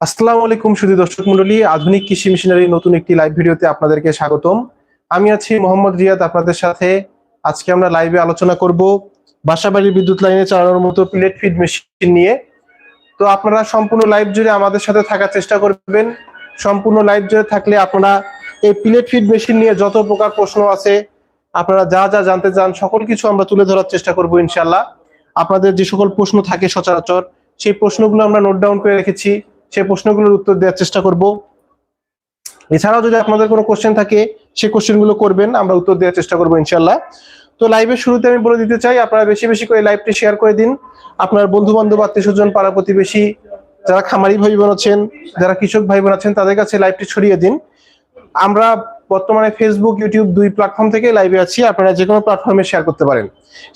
আসসালামু আলাইকুম সুধী দর্শক মন্ডলী আধুনিক কৃষি মিশনারি নতুন একটি লাইভ ভিডিওতে আপনাদেরকে স্বাগতম। আমি আছি মোহাম্মদ রিয়াদ, আপনাদের সাথে আজকে আমরা লাইভে আলোচনা করব বাসাবাড়ির বিদ্যুৎ লাইনে চালানোর মতো প্লেট ফিড মেশিন নিয়ে। তো আপনারা সম্পূর্ণ লাইভ জুড়ে আমাদের সাথে থাকার চেষ্টা করবেন। সম্পূর্ণ লাইভ জুড়ে থাকলে আপনারা এই প্লেট ফিড মেশিন নিয়ে যত প্রকার প্রশ্ন আছে, আপনারা যা যা জানতে চান, সকল কিছু আমরা তুলে ধরার চেষ্টা করব ইনশাল্লাহ আপনাদের যে সকল প্রশ্ন থাকে সচরাচর, সেই প্রশ্নগুলো আমরা নোট ডাউন করে রেখেছি। সেই প্রশ্নগুলোর উত্তর দেওয়ার চেষ্টা করব। এছাড়াও যদি আপনাদের কোনো কোশ্চেন থাকে, সেই কোশ্চেনগুলো করবেন, আমরা উত্তর দেওয়ার চেষ্টা করব ইনশাল্লাহ তো লাইভের শুরুতে আমি বলে দিতে চাই, আপনারা বেশি বেশি করে লাইভটি শেয়ার করে দিন। আপনার বন্ধু বান্ধব আত্মীয় স্বজন পাড়া প্রতিবেশী, যারা খামারি ভাই বোন আছেন, যারা কৃষক ভাই বোন আছেন, তাদের কাছে লাইভটি ছড়িয়ে দিন। আমরা বর্তমানে ফেসবুক ইউটিউব দুই প্ল্যাটফর্ম থেকে লাইভে আছি, আপনারা যে কোনো প্ল্যাটফর্মে শেয়ার করতে পারেন।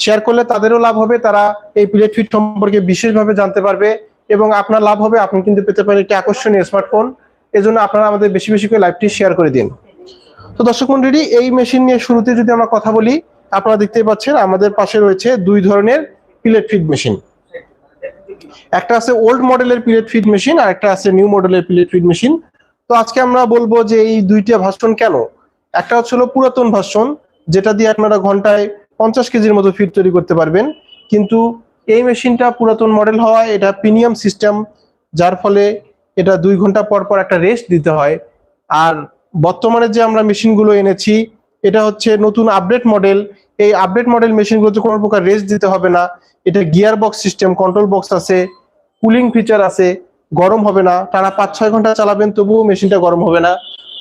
শেয়ার করলে তাদেরও লাভ হবে, তারা এই প্লেট ফিট সম্পর্কে বিশেষভাবে জানতে পারবে। এবং আপনার লাভ হবে, আপনি কিন্তু পেতে পারেন একটি আকর্ষণীয় স্মার্টফোন এজন্য আপনারা আমাদের বেশি বেশি করে লাইভটি শেয়ার করে দিন। তো দর্শক মন্ডলী, এই মেশিন নিয়ে শুরুতে যদি আমরা কথা বলি, আপনারা দেখতেই পাচ্ছেন আমাদের পাশে রয়েছে দুই ধরনের পিলেট ফিড মেশিন একটা আছে ওল্ড মডেলের পিলেট ফিড মেশিন আর একটা আছে নিউ মডেলের পিলেট ফিড মেশিন তো আজকে আমরা বলব যে এই দুইটা ভাষণ কেন? একটা হচ্ছিল পুরাতন ভাষণ যেটা দিয়ে আপনারা ঘন্টায় পঞ্চাশ কেজির মতো ফিড তৈরি করতে পারবেন। কিন্তু এই মেশিনটা পুরাতন মডেল হওয়ায় এটা প্রিমিয়াম সিস্টেম, যার ফলে এটা দুই ঘণ্টা পর পর একটা রেস্ট দিতে হয়। আর বর্তমানে যে আমরা মেশিনগুলো এনেছি, এটা হচ্ছে নতুন আপডেট মডেল এই আপডেট মডেল মেশিনগুলোতে কোনো প্রকার রেস্ট দিতে হবে না। এটা gear box system control box আছে কুলিং ফিচার আছে, গরম হবে না। টানা পাঁচ ছয় ঘণ্টা চালাবেন, তবুও মেশিনটা গরম হবে না।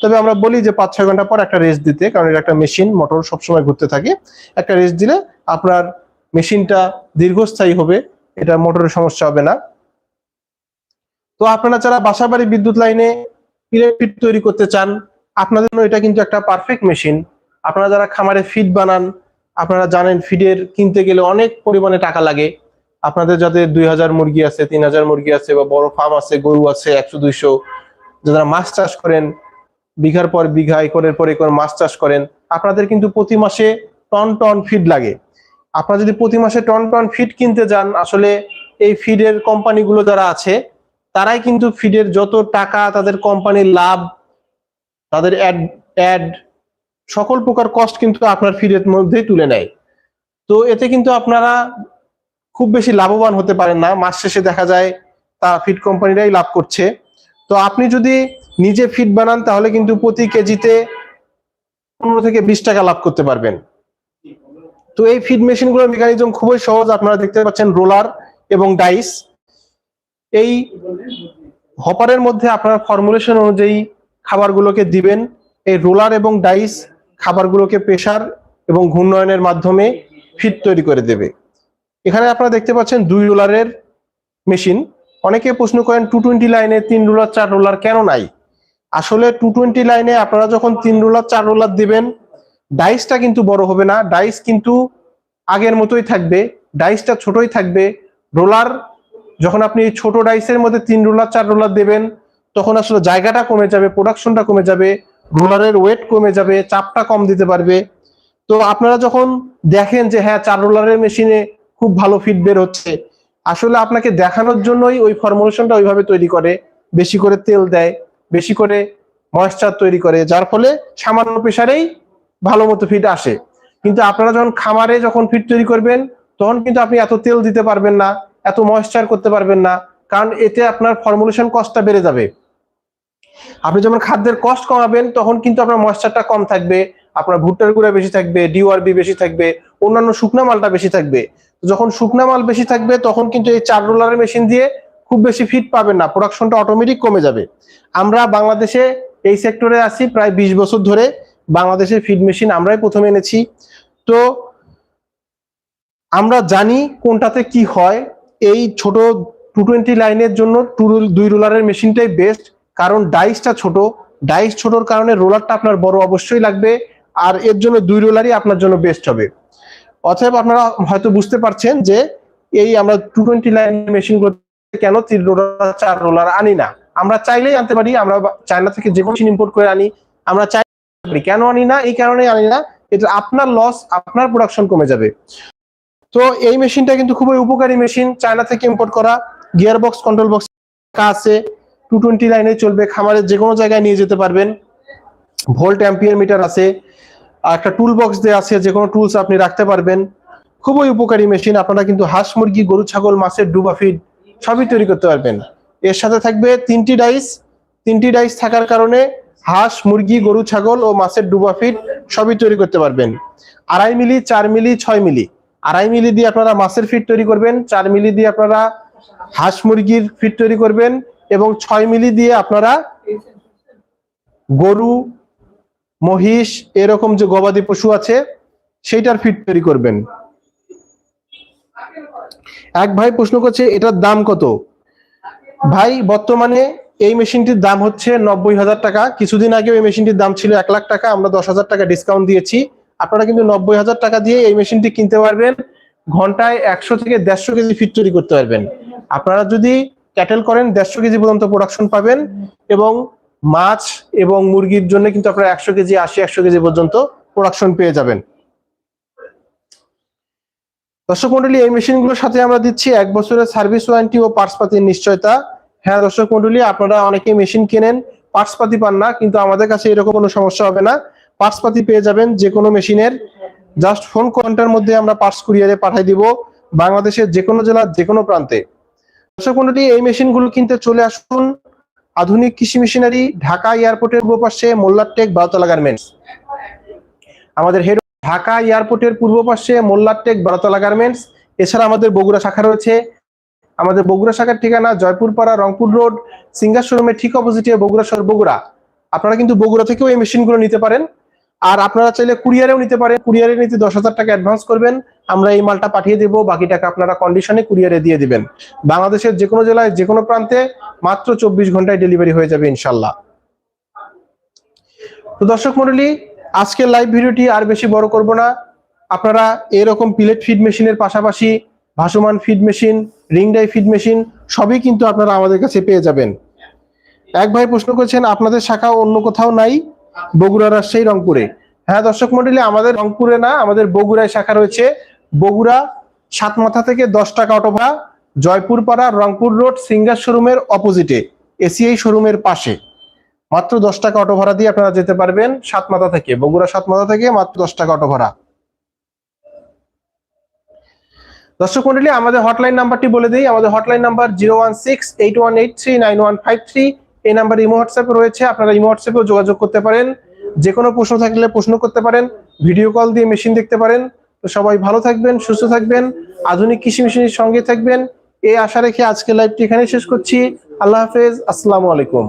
তবে আমরা বলি যে পাঁচ ছয় ঘণ্টা পর একটা রেস্ট দিতে, কারণ এটা একটা মেশিন মোটর সবসময় ঘুরতে থাকে। একটা রেস্ট দিলে আপনার মেশিনটা দীর্ঘস্থায়ী হবে, এটা মোটরের সমস্যা হবে না। তো আপনারা যারা বাসাবাড়ি বিদ্যুৎ লাইনে ইলেকট্রিক তৈরি করতে চান, আপনাদের জন্য এটা কিন্তু একটা পারফেক্ট মেশিন আপনারা যারা খামারে ফিড বানান, আপনারা জানেন ফিডের কিনতে গেলে অনেক পরিমাণে টাকা লাগে। আপনাদের যাদের দুই হাজার মুরগি আছে, তিন হাজার মুরগি আছে বা বড় ফার্ম আছে, গরু আছে একশো, দুইশো, যারা মাছ চাষ করেন, বিঘার পর বিঘা, একরের পর একর মাছ চাষ করেন, আপনাদের কিন্তু প্রতি মাসে টন টন ফিড লাগে। আপনারা যদি প্রতি মাসে টন টন ফিড কিনতে যান, আসলে এই ফিডের কোম্পানিগুলো যারা আছে, তারাই কিন্তু ফিডের যত টাকা তাদের কোম্পানির লাভ, তাদের অ্যাড অ্যাড সকল প্রকার কস্ট কিন্তু আপনার ফিডের মধ্যেই তুলে নেয়। তো এতে কিন্তু আপনারা খুব বেশি লাভবান হতে পারেন না। মাস শেষে দেখা যায় তা ফিড কোম্পানিরাই লাভ করছে। তো আপনি যদি নিজে ফিড বানান, তাহলে কিন্তু প্রতি কেজিতে পনেরো থেকে বিশ টাকা লাভ করতে পারবেন। তো এই ফিড মেশিনগুলোর মেকানিজম খুবই সহজ, আপনারা দেখতে পাচ্ছেন রোলার এবং ডাইস এই হপারের মধ্যে আপনারা ফর্মুলেশন অনুযায়ী খাবারগুলোকে দিবেন। এই রোলার এবং ডাইস খাবারগুলোকে প্রেসার এবং ঘূর্ণয়নের মাধ্যমে ফিড তৈরি করে দেবে। এখানে আপনারা দেখতে পাচ্ছেন দুই রোলারের মেশিন অনেকে প্রশ্ন করেন টু টোয়েন্টি লাইনে তিন রোলার, চার রোলার কেন নাই? আসলে টু টোয়েন্টি লাইনে আপনারা যখন তিন রোলার, চার রোলার দিবেন ডাইসটা কিন্তু বড় হবে না, ডাইস কিন্তু আগের মতোই থাকবে, ডাইসটা ছোটই থাকবে। রোলার, যখন আপনি ছোট ডাইসের মধ্যে তিন রোলার, চার রোলার দেবেন, তখন আসলে জায়গাটা কমে যাবে, প্রোডাকশনটা কমে যাবে, রোলারের ওয়েট কমে যাবে, চাপটা কম দিতে পারবে। তো আপনারা যখন দেখেন যে হ্যাঁ চার রোলারের মেশিনে খুব ভালো ফিট বের হচ্ছে, আসলে আপনাকে দেখানোর জন্যই ওই ফর্মুলেশনটা ওইভাবে তৈরি করে, বেশি করে তেল দেয়, বেশি করে ময়েশ্চার তৈরি করে, যার ফলে সামান্য প্রেসারেই ভালো মতো ফিট আসে। কিন্তু আপনারা যখন খামারে যখন ফিট তৈরি করবেন, তখন কিন্তু আপনি এত তেল দিতে পারবেন না, এত ময়েশ্চার করতে পারবেন না, কারণ এতে আপনার ফর্মুলেশন কস্টটা বেড়ে যাবে। আপনি যখন খাদ্যের কস্ট কমাবেন, তখন কিন্তু আপনার ময়েশ্চারটা কম থাকবে, আপনার ভুট্টার গুঁড়া বেশি থাকবে ডিওআরবি বেশি থাকবে, অন্যান্য শুকনা মালটা বেশি থাকবে। যখন শুকনা মাল বেশি থাকবে, তখন কিন্তু এই চার রোলারের মেশিন দিয়ে খুব বেশি ফিট পাবেন না প্রোডাকশনটা অটোমেটিক কমে যাবে। আমরা বাংলাদেশে এই সেক্টরে আছি প্রায় বিশ বছর ধরে। বাংলাদেশের ফিড মেশিন আমরাই প্রথমে এনেছি। তো আমরা জানি কোনটাতে কি হয়। এই ছোট টু টোয়েন্টি লাইনের জন্য টু দুই রোলারের মেশিনটাই বেস্ট কারণ ডাইসটা ছোট। ডাইস ছোটর কারণে রোলারটা আপনার বড় অবশ্যই লাগবে, আর এর জন্য দুই রোলারই আপনার জন্য বেস্ট হবে। অতএব আপনারা হয়তো বুঝতে পারছেন যে এই আমরা টু টোয়েন্টি লাইন মেশিনগুলো কেন তিন রোলার, চার রোলার আনি না। আমরা চাইলেই আনতে পারি, আমরা চায়না থেকে যে কোনো মেশিন ইম্পোর্ট করে আনি। আমরা চাই কেন আনি না, এই কারণে আনি না, এটা আপনার লস আপনার প্রোডাকশন কমে যাবে। তো এই মেশিনটা কিন্তু খুবই উপকারী মেশিন চায়না থেকে ইম্পোর্ট করা গিয়ার বক্স কন্ট্রোল বক্স আছে টু টোয়েন্টি লাইনে চলবে খামারের যে কোনো জায়গায় নিয়ে যেতে পারবেন। ভোল্ট অ্যাম্পিয়ার মিটার আছে, আর একটা টুল বক্স দিয়ে আছে যে কোনো টুলস আপনি রাখতে পারবেন। খুবই উপকারী মেশিন আপনারা কিন্তু হাঁস, মুরগি, গরু, ছাগল, মাছের ডুবা ফিড সবই তৈরি করতে পারবেন। এর সাথে থাকবে তিনটি ডাইস তিনটি ডাইস থাকার কারণে হাঁস, মুরগি, গরু, ছাগল ও মাছের ডুবা ফিড সবই তৈরি করতে পারবেন। আড়াই মিলি, চার মিলি, ছয় মিলি। আড়াই মিলি দিয়ে আপনারা মাছের ফিড তৈরি করবেন, চার মিলি দিয়ে আপনারা হাঁস, মুরগির ফিড তৈরি করবেন এবং ছয় মিলি দিয়ে আপনারা গরু, মহিষ, এরকম যে গবাদি পশু আছে, সেইটার ফিড তৈরি করবেন। এক ভাই প্রশ্ন করছে, এটার দাম কত? ভাই, বর্তমানে এই মেশিনটির দাম হচ্ছে নব্বই হাজার টাকা। কিছুদিন আগে এই মেশিনটির দাম ছিল এক লাখ টাকা। আমরা দশ হাজার টাকা ডিসকাউন্ট দিয়েছি। আপনারা কিন্তু নব্বই হাজার টাকা দিয়ে এই মেশিনটি কিনতে পারবেন। ঘন্টায় একশো থেকে দেড়শো কেজি ফিট তৈরি করতে পারবেন। আপনারা যদি ক্যাটেল করেন, দেড়শো কেজি পর্যন্ত প্রোডাকশন পাবেন এবং মাছ এবং মুরগির জন্য কিন্তু আপনারা একশো কেজি, আশি, একশো কেজি পর্যন্ত প্রোডাকশন পেয়ে যাবেন। দর্শক মন্ডলী, এই মেশিনগুলোর সাথে আমরা দিচ্ছি এক বছরের সার্ভিস ওয়ারেন্টি ও পার্টস পাতির নিশ্চয়তা। হ্যাঁ দর্শক মন্ডলী, আপনারা অনেকেই মেশিন কেনেন পার্টস পাতি পান না, কিন্তু আমাদের কাছে এরকম কোনো সমস্যা হবে না। পার্টস পাতি পেয়ে যাবেন যে কোনো মেশিনের জাস্ট ফোন ঘণ্টার মধ্যে আমরা পার্টস কুরিয়ারে পাঠিয়ে দিব বাংলাদেশের যে কোনো জেলার যে কোনো প্রান্তে। দর্শক মন্ডলী, এই মেশিনগুলো কিনতে চলে আসুন। আধুনিক কৃষি মেশিনারি ঢাকা এয়ারপোর্টের পূর্ব পাশে মোল্লারটেক বারোতলা গার্মেন্টস আমাদের হেড ঢাকা এয়ারপোর্টের পূর্ব পাশে মোল্লারটেক বারোতলা গার্মেন্টস এছাড়া আমাদের বগুড়া শাখা রয়েছে। আমাদের বগুড়া শাখার ঠিকানা, জয়পুরপাড়া, রংপুর রোড, সিঙ্গার শোরুমের ঠিক অপোজিটে বগুড়া শহর বগুড়া। আপনারা কিন্তু বগুড়া থেকেও এই মেশিনগুলো নিতে পারেন। আর আপনারা চাইলে কুরিয়ারেও নিতে পারেন। কুরিয়ারে নিতে দশ হাজার টাকা অ্যাডভান্স করবেন। আমরা এই মালটা পাঠিয়ে দেবো। বাকি টাকা আপনারা কন্ডিশনে কুরিয়ারে দিয়ে দিবেন। বাংলাদেশের যে কোনো জেলায়, যে কোনো প্রান্তে মাত্র চব্বিশ ঘন্টায় ডেলিভারি হয়ে যাবে ইনশাল্লাহ। তো দর্শক মন্ডলী, আজকের লাইভ ভিডিওটি আর বেশি বড় করব না। আপনারা এরকম পিলেট ফিড মেশিনের পাশাপাশি ভাসমান feed machine ring die feed machine সবই কিন্তু আপনারা আমাদের কাছে পেয়ে যাবেন। এক ভাই প্রশ্ন করেছেন, আপনাদের শাখা অন্য কোথাও নাই? বগুড়া, রাজশাহী, রংপুরে। হ্যাঁ দর্শক মন্ডলী, আমাদের রংপুরে না, আমাদের বগুড়ায় শাখা রয়েছে। বগুড়া সাত মাথা থেকে দশ টাকা অটো ভাড়া জয়পুর পাড়া রংপুর রোড, সিঙ্গার শোরুমের অপোজিটে এসিআই শোরুমের পাশে। মাত্র দশ টাকা অটো ভাড়া দিয়ে আপনারা যেতে পারবেন সাত মাথা থেকে, বগুড়া সাত মাথা থেকে মাত্র দশ টাকা অটো ভাড়া দর্শক মন্ডলী, আমাদের হটলাইন নাম্বারটি বলে দিই। আমাদের hotline number zero one six eight one eight three nine one five three এই নাম্বার ইমো হোয়াটসঅ্যাপে রয়েছে। আপনারা ইমো হোয়াটসঅ্যাপেও যোগাযোগ করতে পারেন। যে কোনো প্রশ্ন থাকলে প্রশ্ন করতে পারেন। ভিডিও কল দিয়ে মেশিন দেখতে পারেন। তো সবাই ভালো থাকবেন, সুস্থ থাকবেন, আধুনিক কৃষি মেশিনের সঙ্গে থাকবেন। এই আশা রেখে আজকে লাইভটি এখানে শেষ করছি। আল্লাহ হাফেজ। আসসালামু আলাইকুম.